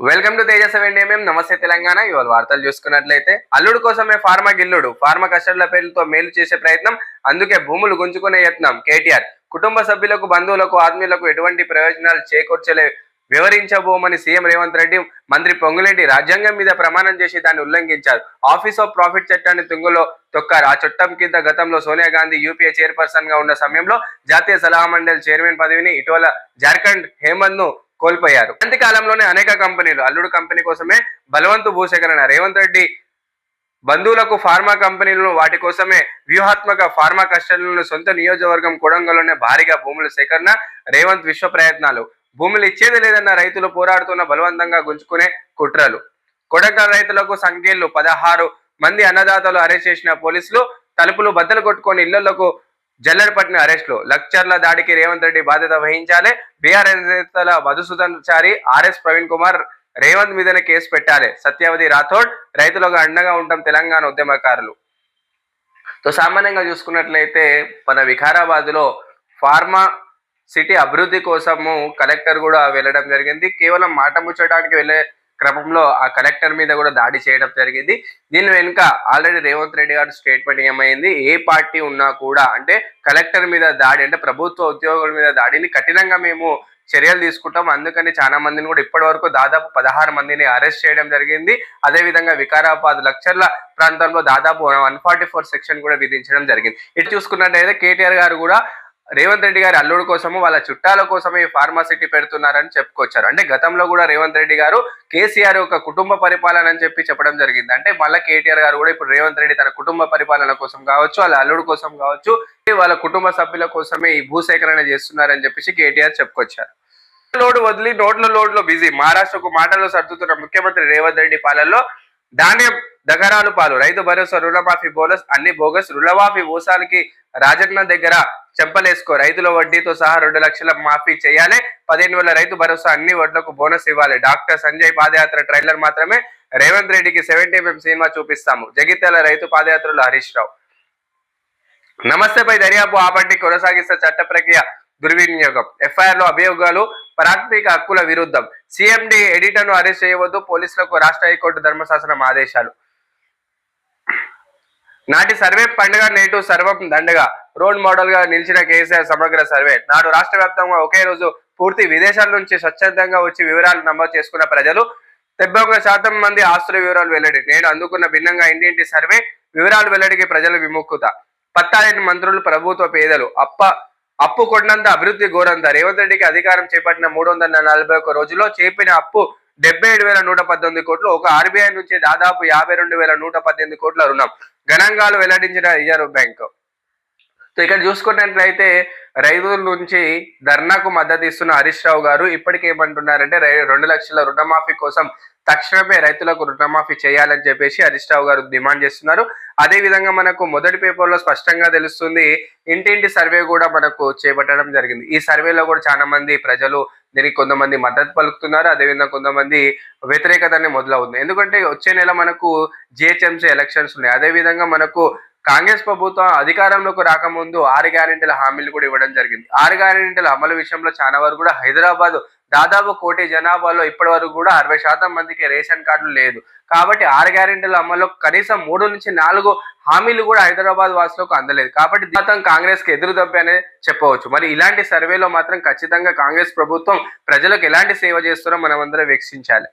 Welcome to Tejas ఎండిఎంఎం నమస్తే తెలంగాణ ఇవాళ వార్తలు చూసుకున్నట్లయితే అల్లుడు కోసమే ఫార్మా గిల్లుడు ఫార్మా కస్టర్ల పేర్లతో మేలు చేసే ప్రయత్నం అందుకే భూములు గుంజుకునే యత్నం కేటీఆర్. కుటుంబ సభ్యులకు బంధువులకు ఆత్మీయులకు ఎటువంటి ప్రయోజనాలు చేకూర్చలే వివరించబోమని సీఎం రేవంత్ రెడ్డి మంత్రి పొంగులేంటి రాజ్యాంగం మీద ప్రమాణం చేసి దాన్ని ఉల్లంఘించారు. ఆఫీస్ ఆఫ్ ప్రాఫిట్ చట్టాన్ని తుంగులో తొక్కారు. ఆ చట్టం కింద గతంలో సోనియా గాంధీ యూపీఏ చైర్పర్సన్గా ఉన్న సమయంలో జాతీయ సలహా మండలి చైర్మన్ పదవిని ఇటీవల జార్ఖండ్ హేమంత్ను కోల్పోయారు. అంత కాలంలోనే అనేక కంపెనీలు అల్లుడు కంపెనీ కోసమే బలవంతు భూసేకరణ రేవంత్ రెడ్డి బంధువులకు ఫార్మా కంపెనీలను వాటి కోసమే వ్యూహాత్మక ఫార్మా కస్టడీలను సొంత నియోజకవర్గం కొడంగల్లోనే భారీగా భూముల సేకరణ రేవంత్ విశ్వ ప్రయత్నాలు. భూములు ఇచ్చేది లేదన్న రైతులు పోరాడుతున్న బలవంతంగా గుంజుకునే కుట్రలు. కొడంగల్ రైతులకు సంఖ్యలు పదహారు మంది అన్నదాతలు అరెస్ట్ చేసిన పోలీసులు తలుపులు బద్దలు కొట్టుకొని ఇళ్ళలకు జల్లెడపట్టిన అరెస్టులు. లక్చర్ల దాడికి రేవంత్ రెడ్డి బాధ్యత వహించాలి. బీఆర్ఎస్ నేతల మధుసూదన్ చారి ఆర్ఎస్ ప్రవీణ్ కుమార్ రేవంత్ మీదనే కేసు పెట్టాలి. సత్యావతి రాథోడ్ రైతులకు అండగా ఉంటాం తెలంగాణ ఉద్యమకారులు. సో సామాన్యంగా చూసుకున్నట్లయితే మన వికారాబాద్లో ఫార్మా సిటీ అభివృద్ధి కోసము కలెక్టర్ కూడా వెళ్ళడం జరిగింది. కేవలం మాట ముచ్చడానికి వెళ్ళే క్రమంలో ఆ కలెక్టర్ మీద కూడా దాడి చేయడం జరిగింది. దీని వెనుక ఆల్రెడీ రేవంత్ రెడ్డి గారు స్టేట్మెంట్ ఏమైంది? ఏ పార్టీ ఉన్నా కూడా అంటే కలెక్టర్ మీద దాడి అంటే ప్రభుత్వ ఉద్యోగుల మీద దాడిని కఠినంగా మేము చర్యలు తీసుకుంటాం. అందుకని చాలా మందిని కూడా ఇప్పటి వరకు దాదాపు పదహారు మందిని అరెస్ట్ చేయడం జరిగింది. అదే విధంగా వికారాబాద్ లక్షర్ల ప్రాంతంలో దాదాపు వన్ ఫార్టీ ఫోర్ సెక్షన్ కూడా విధించడం జరిగింది. ఇటు చూసుకున్నట్టయితే కేటీఆర్ గారు కూడా రేవంత్ రెడ్డి గారి అల్లుడు కోసము వాళ్ళ చుట్టాల కోసమే ఈ ఫార్మాసిటీ పెడుతున్నారని చెప్పుకొచ్చారు. అంటే గతంలో కూడా రేవంత్ రెడ్డి గారు కేసీఆర్ ఒక కుటుంబ పరిపాలన అని చెప్పి చెప్పడం జరిగింది. అంటే మళ్ళీ కేటీఆర్ గారు కూడా ఇప్పుడు రేవంత్ రెడ్డి తన కుటుంబ పరిపాలన కోసం కావచ్చు వాళ్ళ అల్లుడు కోసం కావచ్చు వాళ్ళ కుటుంబ సభ్యుల కోసమే ఈ భూసేకరణ చేస్తున్నారని చెప్పేసి కేటీఆర్ చెప్పుకొచ్చారు. లోడ్ వదిలి నోట్ల లోడ్లో బిజీ. మహారాష్ట్రకు మాటలు సర్దుతున్న ముఖ్యమంత్రి రేవంత్ రెడ్డి పాలనలో ధాన్యం దగరాలు పాలు రైతు భరోసా రుణమాఫీ బోనస్ అన్ని బోగస్ రుణమాఫీ మోసానికి రాజన్న దగ్గర చెంపలేసుకో. రైతుల వడ్డీతో సహా రెండు లక్షల మాఫీ చేయాలి. పదిహేను వేల రైతు భరోసా అన్ని వడ్లకు బోనస్ ఇవ్వాలి. డాక్టర్ సంజయ్ పాదయాత్ర ట్రైలర్ మాత్రమే. రేవంత్ రెడ్డికి సెవెంటీ ఎంఎం సినిమా చూపిస్తాము. జగిత్యాల రైతు పాదయాత్రలో హరీష్ రావు. నమస్తేపై దర్యాప్తు ఆపట్టి కొనసాగిస్తే చట్ట ప్రక్రియ దుర్వినియోగం. ఎఫ్ఐఆర్లో అభియోగాలు ప్రాథమిక హక్కుల విరుద్ధం. సిఎండి ఎడిటర్ను అరెస్ట్ చేయవద్దు పోలీసులకు రాష్ట్ర హైకోర్టు ధర్మశాసనం ఆదేశాలు. నాటి సర్వే పండుగ నేటు సర్వం దండగా. రోల్ మోడల్గా నిలిచిన కేసీఆర్ సమగ్ర సర్వే. నాడు రాష్ట్ర వ్యాప్తంగా ఒకే రోజు పూర్తి విదేశాల నుంచి స్వచ్ఛందంగా వచ్చి వివరాలు నమోదు చేసుకున్న ప్రజలు డెబ్బై ఒక శాతం మంది ఆస్తుల వివరాలు వెల్లడి. నేడు అందుకున్న భిన్నంగా ఇంటింటి సర్వే వివరాలు వెల్లడికి ప్రజల విముఖత. పత్తాలేని మంత్రులు ప్రభుత్వ పేదలు అప్ప అప్పు కొన్నంత అభివృద్ధి ఘోరంత. రేవంత్ రెడ్డికి అధికారం చేపట్టిన మూడు వందల నలభై ఒక్క రోజుల్లో చేపిన అప్పు డెబ్బై ఏడు వేల నూట పద్దెనిమిది కోట్లు. ఒక ఆర్బీఐ నుంచి దాదాపు యాభై రెండు వేల నూట పద్దెనిమిది కోట్ల రుణం. గణాంకాలు వెల్లడించిన రిజర్వ్ బ్యాంక్. సో ఇక్కడ చూసుకున్నట్లయితే రైతుల నుంచి ధర్నాకు మద్దతు ఇస్తున్న హరీష్ రావు గారు ఇప్పటికి ఏమంటున్నారంటే రై- రెండు లక్షల రుణమాఫీ కోసం తక్షణమే రైతులకు రుణమాఫీ చేయాలని చెప్పేసి హరీష్ రావు గారు డిమాండ్ చేస్తున్నారు. అదే విధంగా మనకు మొదటి పేపర్లో స్పష్టంగా తెలుస్తుంది ఇంటింటి సర్వే కూడా మనకు చేపట్టడం జరిగింది. ఈ సర్వేలో కూడా చాలా మంది ప్రజలు దీనికి కొంతమంది మద్దతు పలుకుతున్నారు. అదేవిధంగా కొంతమంది వ్యతిరేకతని మొదలవుతుంది ఎందుకంటే వచ్చే నెల మనకు జిహెచ్ఎంసీ ఎలక్షన్స్ ఉన్నాయి. అదే విధంగా మనకు కాంగ్రెస్ ప్రభుత్వం అధికారంలోకి రాకముందు ఆరు గ్యారెంటీల హామీలు కూడా ఇవ్వడం జరిగింది. ఆరు గ్యారెంటీల అమలు విషయంలో చాలా వరకు కూడా హైదరాబాద్ దాదాపు కోటి జనాభాలో ఇప్పటి వరకు కూడా అరవై శాతం మందికి రేషన్ కార్డులు లేదు. కాబట్టి ఆరు గ్యారెంటీల అమల్లో కనీసం మూడు నుంచి నాలుగు హామీలు కూడా హైదరాబాద్ వాసులకు అందలేదు. కాబట్టి మొత్తం కాంగ్రెస్కి ఎదురు దెబ్బ అనేది చెప్పవచ్చు. మరి ఇలాంటి సర్వేలో మాత్రం ఖచ్చితంగా కాంగ్రెస్ ప్రభుత్వం ప్రజలకు ఎలాంటి సేవ చేస్తారో మనం అందరం వీక్షించాలి.